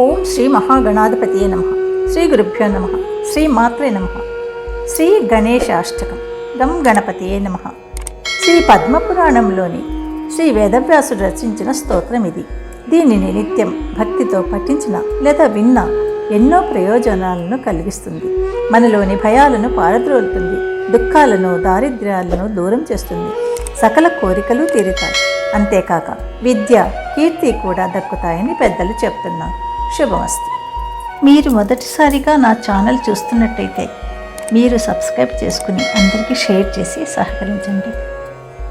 ఓం శ్రీ మహాగణాధిపతియే నమ. శ్రీ గురుభ్యో నమ. శ్రీ మాత్రే నమ. శ్రీ గణేశాష్టకం. గం గణపతియే నమ. శ్రీ పద్మపురాణంలోని శ్రీ వేదవ్యాసుడు రచించిన స్తోత్రం ఇది. దీనిని నిత్యం భక్తితో పఠించిన లేదా విన్న ఎన్నో ప్రయోజనాలను కలిగిస్తుంది. మనలోని భయాలను పారద్రోలుతుంది. దుఃఖాలను దారిద్ర్యాలను దూరం చేస్తుంది. సకల కోరికలు తీరుతాయి. అంతేకాక విద్య కీర్తి కూడా దక్కుతాయని పెద్దలు చెప్తున్నారు. శుభమస్తు. మీరు మొదటిసారిగా నా ఛానల్ చూస్తున్నట్టయితే మీరు సబ్స్క్రైబ్ చేసుకుని అందరికీ షేర్ చేసి సహకరించండి.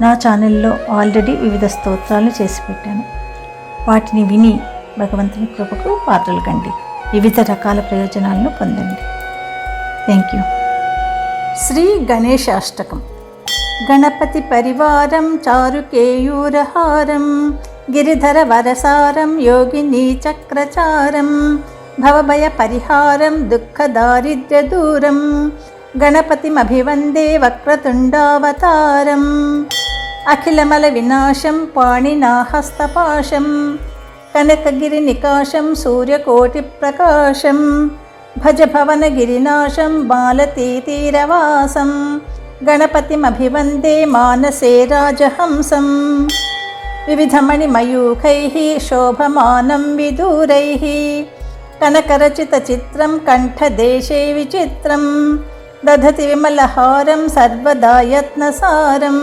నా ఛానల్లో ఆల్రెడీ వివిధ స్తోత్రాలు చేసి పెట్టాను. వాటిని విని భగవంతుని కృపకు పాత్రలు కండి. వివిధ రకాల ప్రయోజనాలను పొందండి. Thank you Shri Ganeshashtakam. Ganapati పరివారం చారుకేయూరహారం. గిరిధర వరసారం యోగిని చక్రచారం భవభయ పరిహారం దుఃఖ దారిద్ర్య దూరం గణపతిమభివందే వక్రతుండావతారం అఖిలమల వినాశం పాణినాహస్తపాశం కనకగిరి నికాశం సూర్యకోటి ప్రకాశం భజ భవన గిరినాశం బాలతీతీరవాసం గణపతిమభివందే మానసే రాజహంసం. विविधमणिमयूखैः शोभमानं विदूरैः कनकरचितचित्रं कण्ठदेशे विचित्रं दधति विमलहारं सर्वदा यत्नसारं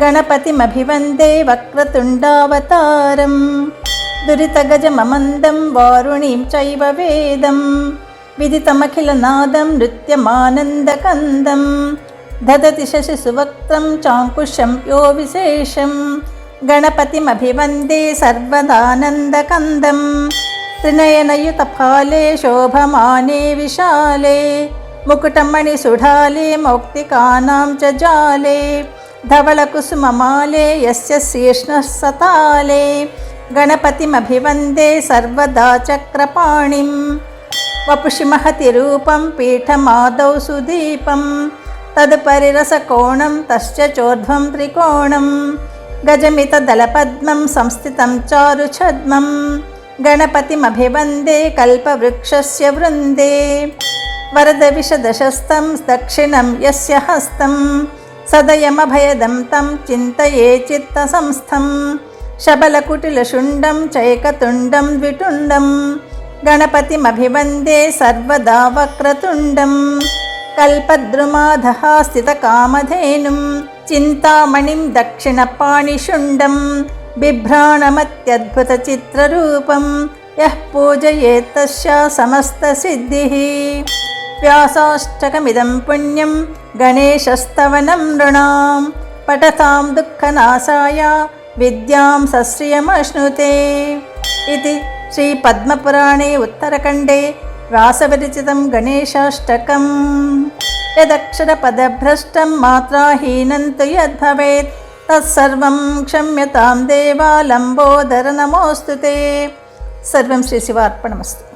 गणपतिमभिवन्दे वक्रतुण्डावतारं दुरितगजममन्दं वारुणीं चैव वेदं विदितमखिलनादं नृत्यमानन्दकन्दं दधति शशिसुवक्त्रं चाङ्कुशं यो विशेषम् गणपतिमभिवन्दे सर्वदानन्दकन्दं त्रिनयनयुतफाले शोभमाने विशाले मुकुटमणिसुढाले मौक्तिकानां च जाले धवलकुसुममाले यस्य कृष्णः सताले। गणपतिमभिवन्दे सर्वदा चक्रपाणिं वपुषि महतिरूपं पीठमादौ सुदीपं तदुपरिरसकोणं तश्च चोर्ध्वं त्रिकोणम्। गजमितदलपद्मं संस्थितं चारुछद्मं गणपतिमभिवन्दे कल्पवृक्षस्य वृन्दे वरदविशदशस्तं दक्षिणं यस्य हस्तं सदयमभयदं तं चिन्तये चित्तसंस्थं शबलकुटिलशुण्डं चैकतुण्डं द्विटुण्डं गणपतिमभिवन्दे सर्वदा वक्रतुण्डं कल्पद्रुमाधः स्थितकामधेनुं चिन्तामणिं दक्षिणपाणिशुण्डं बिभ्राणमत्यद्भुतचित्ररूपं यः पूजयेत् तस्य समस्तसिद्धिः। व्यासाष्टकमिदं पुण्यं गणेशस्तवनं नृणां पठतां दुःखनाशाय विद्यां सश्रियमश्नुते। इति श्रीपद्मपुराणे उत्तरखण्डे व्यासविरचितं गणेशाष्टकं यदक्षरपदभ्रष्टं मात्राहीनं तु यद्भवेत् तत्सर्वं क्षम्यतां देवा लम्बोदर नमोऽस्तु ते सर्वं श्रीशिवार्पणमस्तु